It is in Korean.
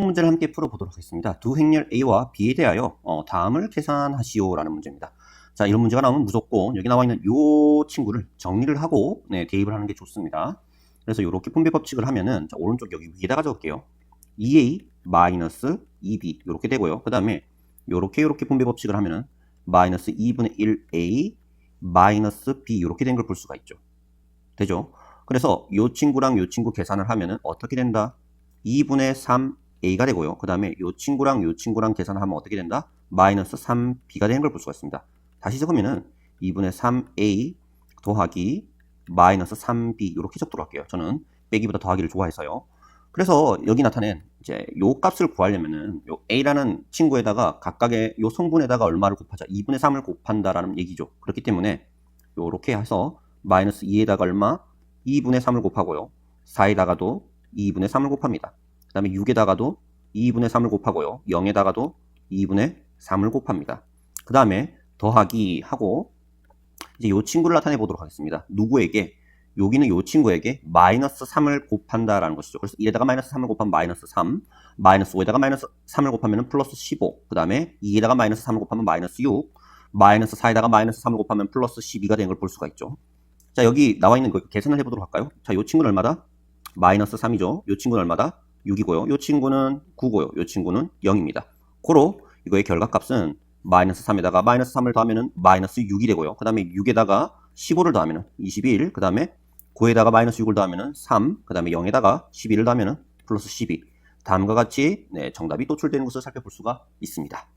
문법 문제를 함께 풀어보도록 하겠습니다. 두 행렬 A와 B에 대하여 어, 다음을 계산하시오라는 문제입니다. 자, 이런 문제가 나오면 무조건 여기 나와 있는 요 친구를 정리를 하고 네, 대입을 하는 게 좋습니다. 그래서 이렇게 분배 법칙을 하면은 자, 오른쪽 여기 위에다가 적을게요. 2A 마이너스 2B 이렇게 되고요. 그 다음에 요렇게 요렇게 분배 법칙을 하면은 마이너스 2분의 1A 마이너스 B 이렇게 된 걸 볼 수가 있죠. 되죠? 그래서 요 친구랑 요 친구 계산을 하면은 어떻게 된다? 2분의 3a가 되고요. 그 다음에 요 친구랑 요 친구랑 계산을 하면 어떻게 된다? 마이너스 3b가 되는 걸 볼 수가 있습니다. 다시 적으면은 2분의 3a 더하기 마이너스 3b 이렇게 적도록 할게요. 저는 빼기보다 더하기를 좋아해서요. 그래서 여기 나타낸 이제 요 값을 구하려면은 요 a라는 친구에다가 각각의 요 성분에다가 얼마를 곱하자? 2분의 3을 곱한다라는 얘기죠. 그렇기 때문에 요렇게 해서 마이너스 2에다가 얼마? 2분의 3을 곱하고요. 4에다가도 2분의 3을 곱합니다. 그 다음에 6에다가도 2분의 3을 곱하고요. 0에다가도 2분의 3을 곱합니다. 그 다음에 더하기 하고 이제 요 친구를 나타내 보도록 하겠습니다. 누구에게? 여기는 요 친구에게 마이너스 3을 곱한다라는 것이죠. 그래서 1에다가 마이너스 3을 곱하면 마이너스 3, 마이너스 5에다가 마이너스 3을 곱하면 플러스 15, 그 다음에 2에다가 마이너스 3을 곱하면 마이너스 6, 마이너스 4에다가 마이너스 3을 곱하면 플러스 12가 되는 걸 볼 수가 있죠. 자, 여기 나와 있는 거 계산을 해보도록 할까요? 자, 요 친구는 얼마다? 마이너스 3이죠. 요 친구는 얼마다? 6이고요. 요 친구는 9고요. 요 친구는 0입니다. 고로 이거의 결과값은 마이너스 3에다가 마이너스 3을 더하면 마이너스 6이 되고요. 그 다음에 6에다가 15를 더하면 21, 그 다음에 9에다가 마이너스 6을 더하면 3, 그 다음에 0에다가 12를 더하면 플러스 12. 다음과 같이 네, 정답이 도출되는 것을 살펴볼 수가 있습니다.